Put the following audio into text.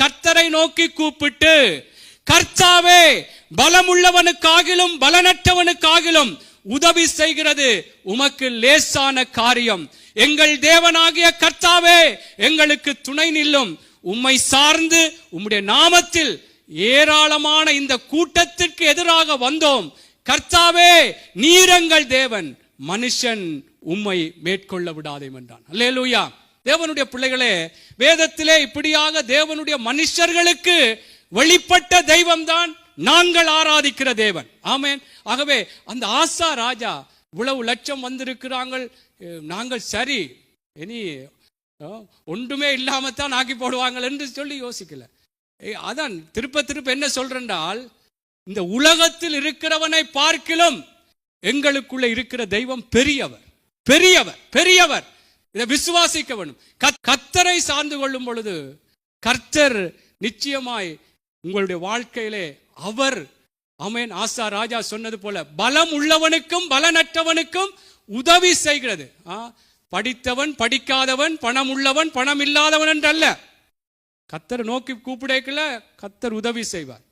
கர்த்தரை நோக்கி கூப்பிட்டு கர்த்தாவே பலமுள்ளவனுக்காகிலும் பலனற்றவனுக்காகிலும் உதவி செய்கிறது. உமக்கு லேசான காரியம். எங்கள் தேவனாகிய கர்த்தாவே எங்களுக்கு துணை நில்லும். உம்மை சார்ந்து உம்முடைய நாமத்தில் ஏராளமான இந்த கூட்டத்திற்கு எதிராக வந்தோம். கர்த்தாவே நீரங்கள் தேவன். மனுஷன் உம்மை மேற்கொள்ள விடாதே என்றான். அல்லேலூயா. தேவனுடைய பிள்ளைகளே வேதத்திலே இப்படியாக தேவனுடைய மனுஷர்களுக்கு வெளிப்பட்ட தெய்வம்தான் நாங்கள் ஆராதிக்கிற தேவன். ஆமேன். ஆகவே அந்த ஆசா ராஜா இவ்வளவு லட்சம் வந்திருக்கிறாங்கள். நாங்கள் சரி இனி ஒன்றுமே ஒன்றுமே இல்லாமத்தான் ஆக்கி போடுவாங்கள் என்று சொல்லி யோசிக்கல. ஏய், அதான் திருப்ப திருப்ப என்ன சொல்றேன்றால் இந்த உலகத்தில் இருக்கிறவனை பார்க்கிலும் எங்களுக்குள்ள இருக்கிற தெய்வம் பெரியவர். பெரியவர் பெரியவர். இதை விசுவாசிக்க வேண்டும் கத்- சார்ந்து கொள்ளும் பொழுது கர்த்தர் நிச்சயமாய் உங்களுடைய வாழ்க்கையிலே அவர் அமேன் ஆசா ராஜா சொன்னது போல பலம் உள்ளவனுக்கும் பலனற்றவனுக்கும் உதவி செய்கிறது. படித்தவன் படிக்காதவன் பணம் உள்ளவன் பணம் இல்லாதவன் என்றல்ல. கத்தர் நோக்கி கூப்பிடக்கல கத்தர் உதவி செய்வார்.